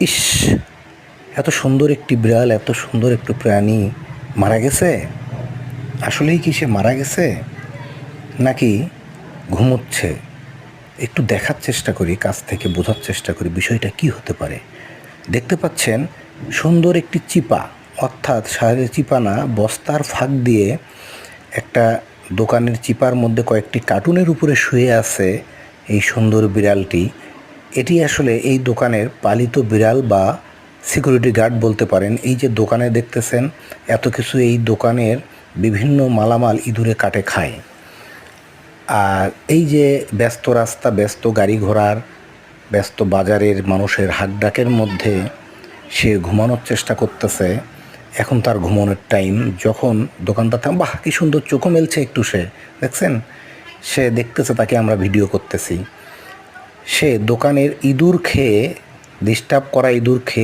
ইস, এত সুন্দর একটি বিড়াল, এত সুন্দর একটি প্রাণী মারা গেছে? আসলেই কি সে মারা গেছে? নাকি ঘুমোচ্ছে? একটু দেখার চেষ্টা করি, কাছ থেকে বোঝার চেষ্টা করি, বিষয়টা কি হতে পারে? দেখতে পাচ্ছেন, সুন্দর একটি চিপা, অর্থাৎ সারের চিপা না, বস্তার ফাঁক দিয়ে একটা দোকানের চিপার মধ্যে কয়েকটি কার্টুনের উপরে শুয়ে আছে এই সুন্দর বিড়ালটি। এটি আসলে এই দোকানের পালিত বিড়াল বা সিকিউরিটি গার্ড বলতে পারেন। এই যে দোকানে দেখতেছেন, এত কিছু এই দোকানের বিভিন্ন মালামাল ইঁদুরে কাটে, খায়। আর এই যে ব্যস্ত রাস্তা, ব্যস্ত গাড়ি ঘোড়ার, ব্যস্ত বাজারের মানুষের হাকডাকের মধ্যে সে ঘুমানোর চেষ্টা করতেছে। এখন তার ঘুমানোর টাইম যখন দোকানদার থাম, বাহ, কি সুন্দর চোখও মেলছে একটু সে। দেখছেন? সে দেখতেছে তাকে আমরা ভিডিও করতেছি। সে দোকানের ইঁদুর খেয়ে ডিস্টার্ব করা ইঁদুর খেয়ে